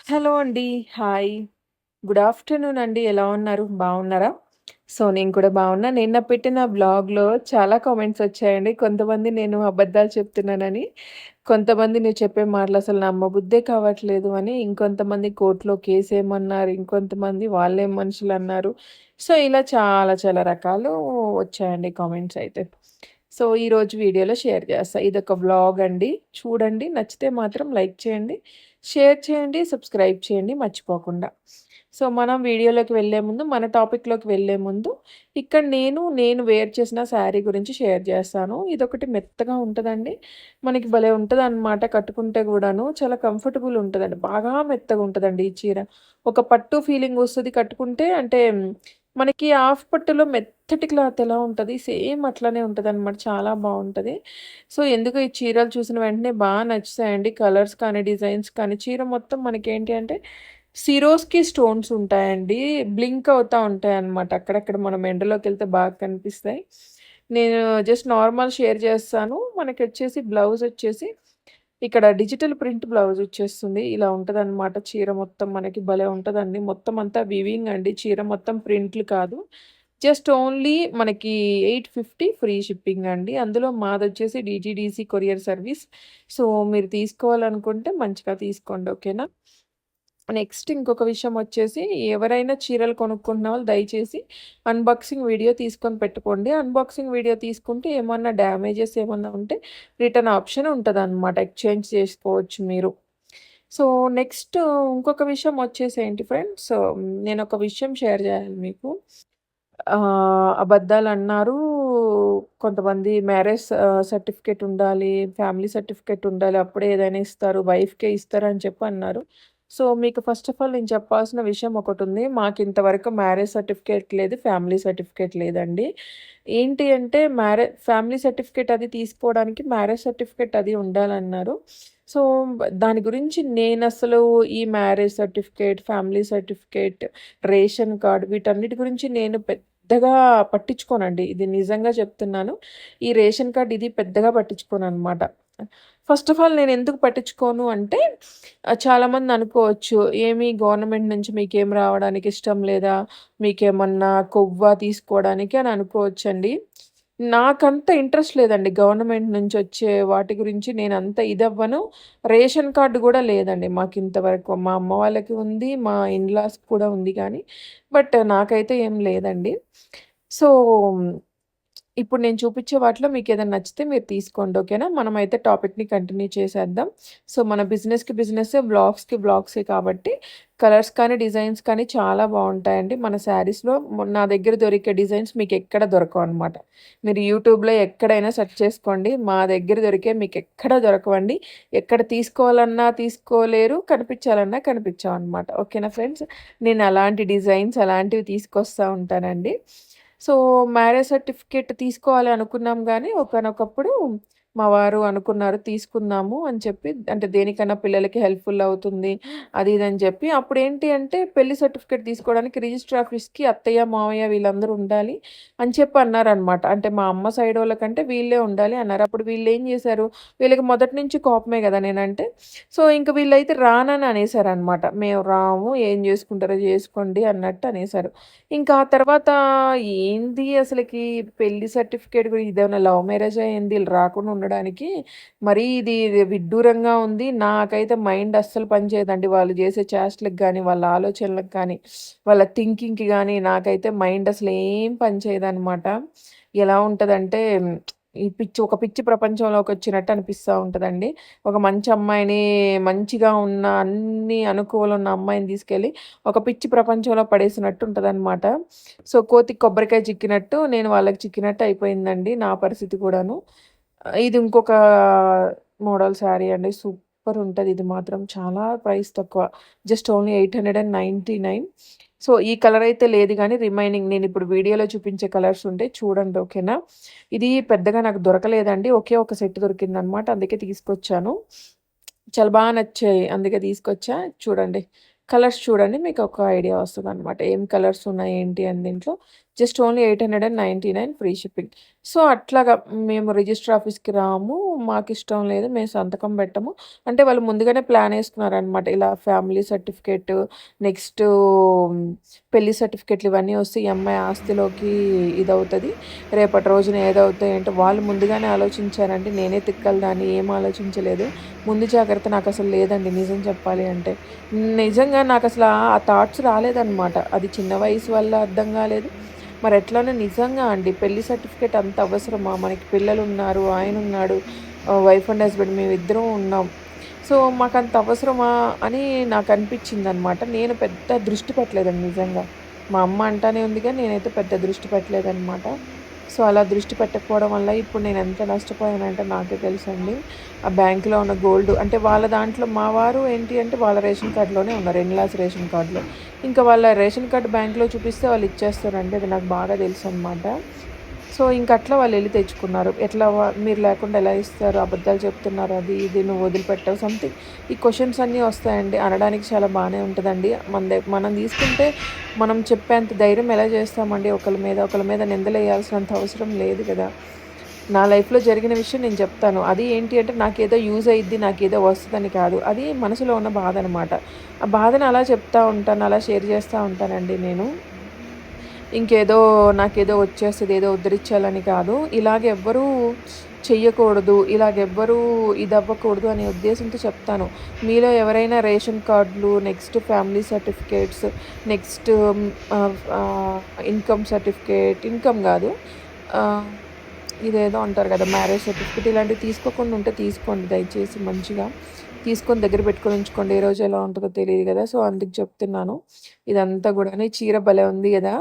Hello అండి. Hi. Good afternoon అండి. ఎలా ఉన్నారు? బాగున్నారా? సో, నేను కూడా బాగున్నా. నిన్న పెట్టిన బ్లాగ్లో చాలా కామెంట్స్ వచ్చాయండి. కొంతమంది నేను అబద్ధాలు చెప్తున్నానని, కొంతమంది నేను చెప్పే మాటలు అసలు నమ్మబుద్దే కావట్లేదు అని, ఇంకొంతమంది కోర్టులో కేసు ఏమన్నారు ఇంకొంతమంది వాళ్ళేం మనుషులన్నారు. సో, ఇలా చాలా చాలా రకాలు వచ్చాయండి కామెంట్స్ అయితే. సో, ఈరోజు వీడియోలో షేర్ చేస్తాను ఇది ఒక వ్లాగ్ అండి. చూడండి. నచ్చితే మాత్రం లైక్ చేయండి, షేర్ చేయండి, సబ్స్క్రైబ్ చేయండి మర్చిపోకుండా. సో, మనం వీడియోలోకి వెళ్ళే ముందు, మన టాపిక్‌లోకి వెళ్ళే ముందు, ఇక్కడ నేను, నేను వేర్ చేసిన శారీ గురించి షేర్ చేస్తాను. ఇదొకటి మెత్తగా ఉంటుందండి మనకి భలే ఉంటుంది అనమాట కట్టుకుంటే కూడాను చాలా కంఫర్టబుల్ ఉంటుందండి బాగా మెత్తగా ఉంటుందండి ఈ చీర. ఒక పట్టు ఫీలింగ్ వస్తుంది కట్టుకుంటే. అంటే మనకి హాఫ్ పట్టులో మెత్తటి క్లాత్ ఎలా ఉంటుంది సేమ్ అట్లానే ఉంటుంది అనమాట చాలా బాగుంటుంది సో, ఎందుకు ఈ చీరలు చూసిన వెంటనే బాగా నచ్చేసాయండి. కలర్స్ కానీ, డిజైన్స్ కానీ, చీర మొత్తం మనకేంటి అంటే సిరోస్‌కి స్టోన్స్ ఉంటాయండి. బ్లింక్ అవుతా ఉంటాయన్నమాట. అక్కడక్కడ మనం ఎండలోకి వెళ్తే బాగా కనిపిస్తాయి. నేను జస్ట్ నార్మల్ షేర్ చేస్తాను. మనకొచ్చేసి బ్లౌజ్ వచ్చేసి ఇక్కడ డిజిటల్ ప్రింట్ బ్లౌజ్ వచ్చేస్తుంది. ఇలా ఉంటుందన్నమాట చీర మొత్తం మనకి భలే ఉంటుందండి మొత్తం అంతా వివింగ్ అండి. చీర మొత్తం ప్రింట్లు కాదు. జస్ట్ ఓన్లీ మనకి 850 ఫ్రీ షిప్పింగ్ అండి. అందులో మాది వచ్చేసి డీజీడీసీ కొరియర్ సర్వీస్. సో, మీరు తీసుకోవాలనుకుంటే మంచిగా తీసుకోండి. ఓకేనా? నెక్స్ట్ ఇంకొక విషయం వచ్చేసి ఎవరైనా చీరలు కొనుక్కుంటున్న వాళ్ళు దయచేసి అన్బాక్సింగ్ వీడియో తీసుకొని పెట్టుకోండి. అన్బాక్సింగ్ వీడియో తీసుకుంటే ఏమన్నా డ్యామేజెస్ ఏమన్నా ఉంటే రిటర్న్ ఆప్షన్ ఉంటదనమాట. ఎక్స్‌చేంజ్ చేసుకోవచ్చు మీరు. సో, నెక్స్ట్ ఇంకొక విషయం వచ్చేసి ఏంటి ఫ్రెండ్స్ ఒక విషయం షేర్ చేయాలి మీకు. అబద్ధాలు అన్నారు కొంతమంది మ్యారేజ్ సర్టిఫికేట్ ఉండాలి, ఫ్యామిలీ సర్టిఫికేట్ ఉండాలి. అప్పుడే ఏదైనా ఇస్తారు. వైఫ్‌కే ఇస్తారని చెప్పి అన్నారు. సో, మీకు ఫస్ట్ ఆఫ్ ఆల్ నేను చెప్పాల్సిన విషయం ఒకటి ఉంది మాకు ఇంతవరకు మ్యారేజ్ సర్టిఫికేట్ లేదు, ఫ్యామిలీ సర్టిఫికేట్ లేదండి. ఏంటి అంటే మ్యారేజ్ ఫ్యామిలీ సర్టిఫికేట్ అది తీసుకోవడానికి మ్యారేజ్ సర్టిఫికేట్ అది ఉండాలన్నారు. సో, దాని గురించి నేను అసలు ఈ marriage certificate, family certificate, ration card వీటన్నిటి గురించి నేను పెద్దగా పట్టించుకోనండి. ఇది నిజంగా చెప్తున్నాను. ఈ రేషన్ కార్డ్ ఇది పెద్దగా పట్టించుకోను అనమాట ఫస్ట్ ఆఫ్ ఆల్ నేను ఎందుకు పట్టించుకోను అంటే చాలామంది అనుకోవచ్చు. ఏమి గవర్నమెంట్ నుంచి మీకేం రావడానికి ఇష్టం లేదా? మీకేమన్నా కొవ్వ తీసుకోవడానికి అని అనుకోవచ్చండి. నాకంత ఇంట్రెస్ట్ లేదండి గవర్నమెంట్ నుంచి వచ్చే వాటి గురించి నేను అంత ఇదవ్వను. రేషన్ కార్డు కూడా లేదండి మాకు ఇంతవరకు మా అమ్మ వాళ్ళకి ఉంది. మా ఇన్లాస్ కూడా ఉంది కానీ బట్ నాకైతే ఏం లేదండి. సో, ఇప్పుడు నేను చూపించే వాటిలో మీకు ఏదైనా నచ్చితే మీరు తీసుకోండి. ఓకేనా? మనమైతే టాపిక్‌ని కంటిన్యూ చేసేద్దాం. సో, మన బిజినెస్‌కి బిజినెస్ బ్లాగ్స్కి బ్లాగ్సే కాబట్టి కలర్స్ కానీ, డిజైన్స్ కానీ చాలా బాగుంటాయండి మన శారీస్‌లో నా దగ్గర దొరికే డిజైన్స్ మీకు ఎక్కడ దొరకవు అనమాట మీరు యూట్యూబ్‌లో ఎక్కడైనా సెర్చ్ చేసుకోండి. మా దగ్గర దొరికేయి మీకెక్కడ దొరకవండి. ఎక్కడ తీసుకోవాలన్నా తీసుకోలేరు, కనిపించాలన్నా కనిపించవనమాట. ఓకేనా ఫ్రెండ్స్? నేను అలాంటి డిజైన్స్ అలాంటివి తీసుకొస్తా ఉంటానండి. సో, మ్యారేజ్ సర్టిఫికేట్ తీసుకోవాలి అనుకున్నాం కానీ ఒకనొకప్పుడు మా వారు అనుకున్నారు తీసుకుందాము అని చెప్పి. అంటే దేనికన్నా పిల్లలకి హెల్ప్‌ఫుల్ అవుతుంది. అది ఇది అని చెప్పి. అప్పుడు ఏంటి అంటే పెళ్ళి సర్టిఫికేట్ తీసుకోవడానికి రిజిస్టర్ ఆఫీస్‌కి అత్తయ్య, మావయ్య వీళ్ళందరూ ఉండాలి అని చెప్పి అన్నారనమాట. అంటే మా అమ్మ సైడ్ వాళ్ళకంటే వీళ్ళే ఉండాలి అన్నారు. అప్పుడు వీళ్ళు ఏం చేశారు, వీళ్ళకి మొదటి నుంచి కోపమే కదా నేనంటే. సో, ఇంక వీళ్ళైతే రానని అనేసారనమాట. మేము రాము, ఏం చేసుకుంటారో చేసుకోండి అన్నట్టు అనేసారు. ఇంకా ఆ తర్వాత ఏంది అసలకి పెళ్ళి సర్టిఫికేట్ గురించి ఇదేమైనా లవ్ మ్యారేజా ఏంది వీళ్ళు రాకుండా ఉండడానికి. మరీ ఇది విడ్డూరంగా ఉంది. నాకైతే మైండ్ అస్సలు పనిచేయదండి. వాళ్ళు చేసే చేష్టలకు కానీ వాళ్ళ ఆలోచనలకు కానీ, వాళ్ళ థింకింగ్‌కి కానీ నాకైతే మైండ్ అసలు ఏం పనిచేయదు పనిచేయదనమాట. ఎలా ఉంటుందంటే ఈ పిచ్చి ఒక పిచ్చి ప్రపంచంలోకి వచ్చినట్టు అనిపిస్తూ ఉంటుందండి ఒక మంచి అమ్మాయిని మంచిగా ఉన్న అన్ని అనుకూలం ఉన్న అమ్మాయిని తీసుకెళ్ళి ఒక పిచ్చి ప్రపంచంలో పడేసినట్టు ఉంటుందన్నమాట సో, కోతికి కొబ్బరికాయ చిక్కినట్టు నేను వాళ్ళకి చిక్కినట్టు అయిపోయిందండి నా పరిస్థితి కూడాను. ఇది ఇంకొక మోడల్ శారీ అండి. సూపర్ ఉంటుంది ఇది మాత్రం. చాలా ప్రైస్ తక్కువ. జస్ట్ ఓన్లీ 899 సో, ఈ కలర్ అయితే లేదు కానీ రిమైనింగ్ నేను ఇప్పుడు వీడియోలో చూపించే కలర్స్ ఉంటే చూడండి. ఓకేనా? ఇది పెద్దగా నాకు దొరకలేదండి. ఒకే ఒక సెట్ దొరికిందనమాట. అందుకే తీసుకొచ్చాను. చాలా బాగా నచ్చాయి. అందుకే తీసుకొచ్చా. చూడండి. కలర్స్ చూడండి. మీకు ఒక ఐడియా వస్తదనమాట. ఏం కలర్స్ ఉన్నాయి ఏంటి అని దీంట్లో. Just only eight hundred and ninety nine free shipping. So అట్లాగా మేము రిజిస్టర్ ఆఫీస్కి రాము మాకు ఇష్టం లేదు మేము సంతకం పెట్టము. అంటే వాళ్ళు ముందుగానే ప్లాన్ వేసుకున్నారనమాట ఇలా ఫ్యామిలీ సర్టిఫికేట్ నెక్స్ట్ పెళ్ళి సర్టిఫికేట్లు ఇవన్నీ వస్తే ఈ అమ్మాయి ఆస్తిలోకి ఇది అవుతుంది రేపటి రోజున ఏదవుతాయి అంటే వాళ్ళు ముందుగానే ఆలోచించారంటే నేనే తిక్కలు దాన్ని ఏం ఆలోచించలేదు. ముందు జాగ్రత్త నాకు అసలు లేదండి నిజం చెప్పాలి అంటే. నిజంగా నాకు అసలు ఆ థాట్స్ రాలేదన్నమాట. అది చిన్న వయసు వల్ల అర్థం కాలేదు. మరి ఎట్లానే నిజంగా అండి. పెళ్ళి సర్టిఫికేట్ అంత అవసరమా? మనకి పిల్లలు ఉన్నారు ఆయన ఉన్నాడు వైఫ్ అండ్ హస్బెండ్ మేమిద్దరం ఉన్నాం. సో మాకు అంత అవసరమా అని నాకు అనిపించింది అనమాట నేను పెద్ద దృష్టి పెట్టలేదండి నిజంగా. మా అమ్మ అంటానే ఉంది కానీ నేనైతే పెద్ద దృష్టి పెట్టలేదన్నమాట. సో అలా దృష్టి పెట్టకపోవడం వల్ల ఇప్పుడు నేను ఎంత నష్టపోయానంటే నాకే తెలుసండి. ఆ బ్యాంకులో ఉన్న గోల్డ్ అంటే వాళ్ళ దాంట్లో మా వారు ఏంటి అంటే వాళ్ళ రేషన్ కార్డులోనే ఉన్నారు ఎన్లాస్ రేషన్ కార్డులో. ఇంకా వాళ్ళ రేషన్ కార్డు బ్యాంకులో చూపిస్తే వాళ్ళు ఇచ్చేస్తారండి అది నాకు బాగా తెలుసు అనమాట సో ఇంక అట్లా వాళ్ళు వెళ్ళి తెచ్చుకున్నారు. ఎట్లా మీరు లేకుండా ఎలా ఇస్తారు? అబద్ధాలు చెప్తున్నారు అది ఇది నువ్వు వదిలిపెట్టావు సంథింగ్ ఈ క్వశ్చన్స్ అన్నీ వస్తాయండి. అనడానికి చాలా బాగానే ఉంటుందండి. మన మనం తీసుకుంటే మనం చెప్పేంత ధైర్యం ఎలా చేస్తామండి? ఒకరి మీద ఒకరి మీద నిందలేయాల్సినంత అవసరం లేదు కదా. నా లైఫ్లో జరిగిన విషయం నేను చెప్తాను. అది ఏంటి అంటే నాకేదో యూజ్ అయ్యిద్ది నాకేదో వస్తుందని కాదు. అది మనసులో ఉన్న బాధ అనమాట ఆ బాధను అలా చెప్తా ఉంటాను అలా షేర్ చేస్తూ ఉంటానండి నేను. ఇంకేదో నాకేదో వచ్చేస్తుంది ఏదో ఉద్ధరించాలని కాదు. ఇలాగెవ్వరూ చెయ్యకూడదు ఇలాగెవ్వరూ ఇది అవ్వకూడదు అనే ఉద్దేశంతో చెప్తాను. మీలో ఎవరైనా రేషన్ కార్డులు next family certificates next income certificate income కాదు ఇదేదో అంటారు కదా మ్యారేజ్ సర్టిఫికేట్ ఇలాంటివి తీసుకోకుండా ఉంటే తీసుకోండి దయచేసి మంచిగా. తీసుకొని దగ్గర పెట్టుకొని ఉంచుకోండి. ఏ రోజు ఎలా ఉంటుందో తెలియదు కదా. సో అందుకు చెప్తున్నాను. ఇదంతా కూడా చీర భలే ఉంది కదా.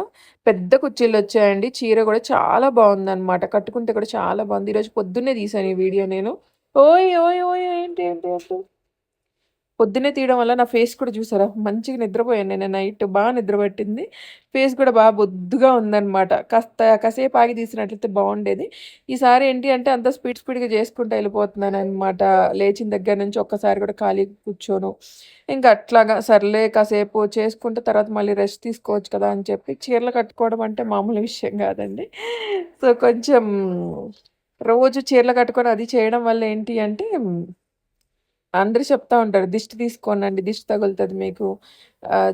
పెద్ద కుర్చీలు వచ్చాయండి. చీర కూడా చాలా బాగుంది అనమాట కట్టుకుంటే కూడా చాలా బాగుంది. ఈరోజు పొద్దున్నే తీసాను ఈ వీడియో నేను. ఓయ్ ఓయ్ ఓయ్ ఏంటి ఏంటి ఏంటి? పొద్దున్నే తీయడం వల్ల నా ఫేస్ కూడా చూసారా? మంచిగా నిద్రపోయాను నేను. నైట్ బాగా నిద్రపట్టింది ఫేస్ కూడా బాగా బొద్దుగా ఉందన్నమాట. కాస్త కాసేపు ఆగి తీసినట్లయితే బాగుండేది. ఈసారి ఏంటి అంటే అంత స్పీడ్ స్పీడ్గా చేసుకుంటూ వెళ్ళిపోతున్నాను అనమాట లేచిన దగ్గర నుంచి ఒక్కసారి కూడా ఖాళీ కూర్చోను. ఇంకా అట్లాగా సర్లే కాసేపు చేసుకుంటే తర్వాత మళ్ళీ రెస్ట్ తీసుకోవచ్చు కదా అని చెప్పి చీరలు కట్టుకోవడం అంటే మామూలు విషయం కాదండి. సో కొంచెం రోజు చీరలు కట్టుకొని అది చేయడం వల్ల ఏంటి అంటే అందరూ చెప్తా ఉంటారు. దిష్టి తీసుకోనండి. దిష్టి తగులుతుంది మీకు.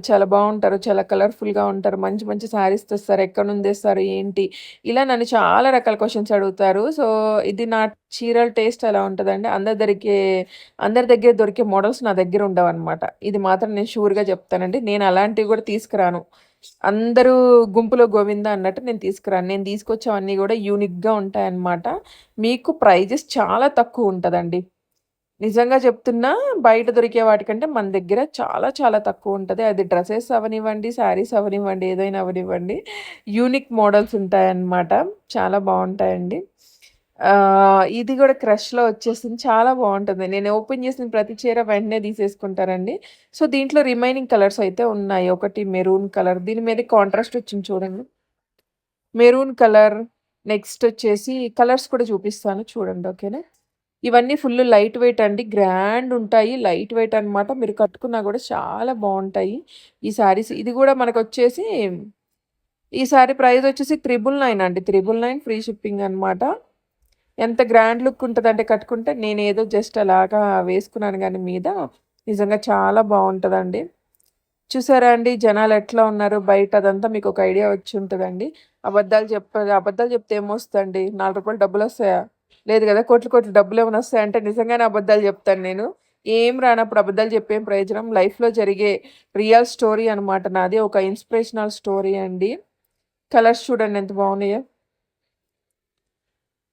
చాలా బాగుంటారు చాలా కలర్‌ఫుల్‌గా ఉంటారు. మంచి మంచి శారీస్ తెస్తారు. ఎక్కడ నుండి తెస్తారు? ఏంటి? ఇలా నన్ను చాలా రకాల క్వశ్చన్స్ అడుగుతారు. సో, ఇది నా చీరల టేస్ట్ అలా ఉంటుందండి అందరి దొరికే అందరి దగ్గర దొరికే మోడల్స్ నా దగ్గర ఉండవన్నమాట. ఇది మాత్రం నేను షూర్‌గా చెప్తానండి. నేను అలాంటివి కూడా తీసుకురాను. అందరూ గుంపులో గోవింద అన్నట్టు నేను తీసుకురాను. నేను తీసుకొచ్చేవన్నీ కూడా యూనిక్‌గా ఉంటాయన్నమాట. మీకు ప్రైజెస్ చాలా తక్కువ ఉంటుందండి నిజంగా చెప్తున్నా బయట దొరికే వాటికంటే మన దగ్గర చాలా చాలా తక్కువ ఉంటుంది. అది డ్రెస్సెస్ అవనివ్వండి శారీస్ అవనివ్వండి ఏదైనా అవనివ్వండి. యూనిక్ మోడల్స్ ఉంటాయన్నమాట. చాలా బాగుంటాయండి. ఇది కూడా క్రష్లో వచ్చేసింది. చాలా బాగుంటుంది. నేను ఓపెన్ చేసిన ప్రతి చీర వెంటనే తీసేసుకుంటారండి సో దీంట్లో రిమైనింగ్ కలర్స్ అయితే ఉన్నాయి. ఒకటి మెరూన్ కలర్. దీని మీద కాంట్రాస్ట్ వచ్చింది చూడండి. Maroon colour. నెక్స్ట్ వచ్చేసి కలర్స్ కూడా చూపిస్తాను చూడండి ఓకేనా? ఇవన్నీ ఫుల్ లైట్ వెయిట్ అండి. గ్రాండ్ ఉంటాయి. లైట్ వెయిట్ అనమాట మీరు కట్టుకున్నా కూడా చాలా బాగుంటాయి. ఈ శారీస్ ఇది కూడా మనకు వచ్చేసి ఈ శారీ ప్రైస్ వచ్చేసి త్రిబుల్ నైన్ అండి. త్రిబుల్ నైన్ ఫ్రీ షిప్పింగ్ అనమాట ఎంత గ్రాండ్ లుక్ ఉంటుంది అంటే కట్టుకుంటే నేను ఏదో జస్ట్ అలాగా వేసుకున్నాను కానీ మీద నిజంగా చాలా బాగుంటుందండి. చూసారా అండి? జనాలు ఎట్లా ఉన్నారు? బయట అదంతా మీకు ఒక ఐడియా వచ్చి ఉంటుందండి. అబద్ధాలు చెప్ప అబద్ధాలు చెప్తే ఏమొస్తుందండి? నాలుగు రూపాయలు డబ్బులు వస్తాయా? లేదు కదా కోట్లు కోట్లు డబ్బులు ఏమైనా వస్తాయంటే నిజంగానే అబద్ధాలు చెప్తాను నేను. ఏం రానప్పుడు అబద్ధాలు చెప్పేం ప్రయోజనం? లైఫ్లో జరిగే రియల్ స్టోరీ అనమాట నాది. ఒక ఇన్స్పిరేషనల్ స్టోరీ అండి. కలర్స్ చూడండి ఎంత బాగున్నాయో.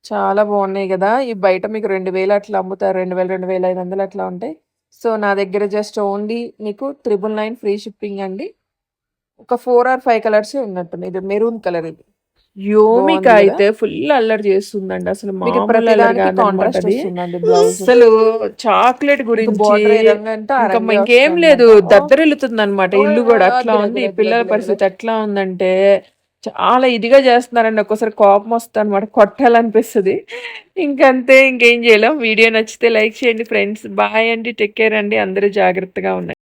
చాలా బాగున్నాయి కదా. ఈ బయట మీకు రెండు వేలు అట్లా అమ్ముతారు. రెండు వేలు రెండు వేల ఐదు వందలు అట్లా ఉంటాయి. సో నా దగ్గర జస్ట్ ఓన్లీ మీకు త్రిబుల్ నైన్ ఫ్రీ షిప్పింగ్ అండి. ఒక ఫోర్ ఆర్ ఫైవ్ కలర్సే ఉన్నట్టుంది ఇది మెరూన్ కలర్ ఇది. యోమిక అయితే ఫుల్ అల్లరి చేస్తుందండి. అసలు అసలు చాక్లెట్ గురించి ఇంకేం లేదు దద్దరిల్లుతుంది అనమాట ఇల్లు కూడా అట్లా ఉంది పిల్లల పరిస్థితి ఎట్లా ఉందంటే చాలా ఇదిగా చేస్తున్నారండి. ఒక్కోసారి కోపం వస్తుంది అనమాట కొట్టాలనిపిస్తుంది. ఇంకంతే ఇంకేం చేయలేం. వీడియో నచ్చితే లైక్ చేయండి ఫ్రెండ్స్. బాయ్ అండి టేక్ కేర్ అండి. అందరూ జాగ్రత్తగా ఉన్నాయి